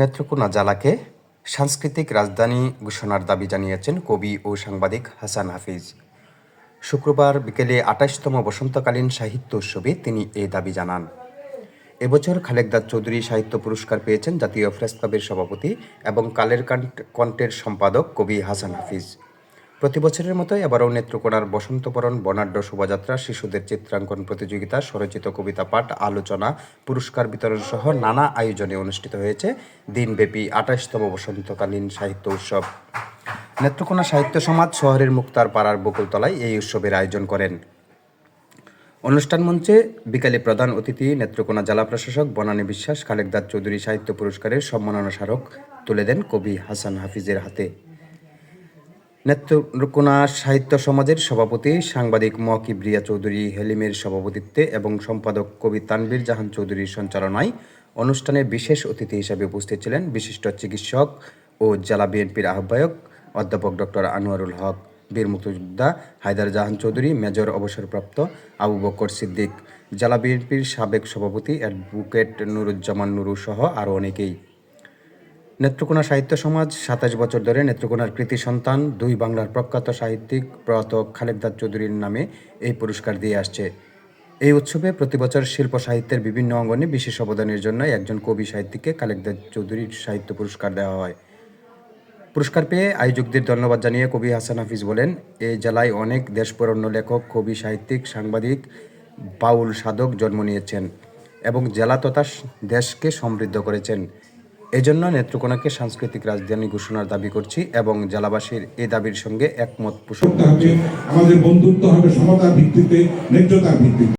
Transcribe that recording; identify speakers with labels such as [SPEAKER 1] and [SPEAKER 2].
[SPEAKER 1] নেত্রকোনা জেলাকে সাংস্কৃতিক রাজধানী ঘোষণার দাবি জানিয়েছেন কবি ও সাংবাদিক হাসান হাফিজ শুক্রবার বিকেলে আঠাশতম বসন্তকালীন সাহিত্য উৎসবে তিনি এ দাবি জানান এবছর খালেকদার চৌধুরী সাহিত্য পুরস্কার পেয়েছেন জাতীয় প্রেস ক্লাবের সভাপতি এবং কালের কণ্ঠের সম্পাদক কবি হাসান হাফিজ প্রতি বছরের মতোই এবারও নেত্রকোনার বসন্তপরণ বনাঢ্য শোভাযাত্রা শিশুদের চিত্রাঙ্কন প্রতিযোগিতা স্বরচিত কবিতা পাঠ আলোচনা পুরস্কার বিতরণ সহ নানা আয়োজনে অনুষ্ঠিত হয়েছে দিনব্যাপী আঠাশতম বসন্তকালীন সাহিত্য উৎসব নেত্রকোনা সাহিত্য সমাজ শহরের মুক্তার পাড়ার বকুলতলায় এই উৎসবের আয়োজন করেন অনুষ্ঠান মঞ্চে বিকালে প্রধান অতিথি নেত্রকোনা জেলা প্রশাসক বনানী বিশ্বাস খালেকদার চৌধুরী সাহিত্য পুরস্কারের সম্মাননা স্মারক তুলে দেন কবি হাসান হাফিজের হাতে নেত্রকোনা সাহিত্য সমাজের সভাপতি সাংবাদিক মকিব্রিয়া চৌধুরী হেলিমের সভাপতিত্বে এবং সম্পাদক কবি তানবীর জাহান চৌধুরীর সঞ্চালনায় অনুষ্ঠানে বিশেষ অতিথি হিসেবে উপস্থিত ছিলেন বিশিষ্ট চিকিৎসক ও জেলা বিএনপির আহ্বায়ক অধ্যাপক ডক্টর আনোয়ারুল হক বীর মুক্তিযোদ্ধা হায়দার জাহান চৌধুরী মেজর অবসরপ্রাপ্ত আবু বকর সিদ্দিক জেলা বিএনপির সাবেক সভাপতি অ্যাডভোকেট নুরুজ্জামান নুরু সহ আরও অনেকেই নেত্রকোনা সাহিত্য সমাজ সাতাশ বছর ধরে নেত্রকোনার কৃতি সন্তান দুই বাংলার প্রখ্যাত সাহিত্যিক প্রয়াত খালেকদার চৌধুরীর নামে এই পুরস্কার দিয়ে আসছে এই উৎসবে প্রতিবছর শিল্প সাহিত্যের বিভিন্ন অঙ্গনে বিশেষ অবদানের জন্য একজন কবি সাহিত্যিককে খালেকদার চৌধুরীর সাহিত্য পুরস্কার দেওয়া হয় পুরস্কার পেয়ে আয়োজকদের ধন্যবাদ জানিয়ে কবি হাসান হাফিজ বলেন এই জেলায় অনেক দেশপরণ্য লেখক কবি সাহিত্যিক সাংবাদিক বাউল সাধক জন্ম নিয়েছেন এবং জেলা তথা দেশকে সমৃদ্ধ করেছেন এজন্য নেত্রকোনাকে সাংস্কৃতিক রাজধানী ঘোষণার দাবি করছি এবং জেলাবাসীর এ দাবির সঙ্গে একমত পোষণ
[SPEAKER 2] আমাদের বন্ধুত্ব হবে সমতার ভিত্তিতে নেত্রতার ভিত্তিতে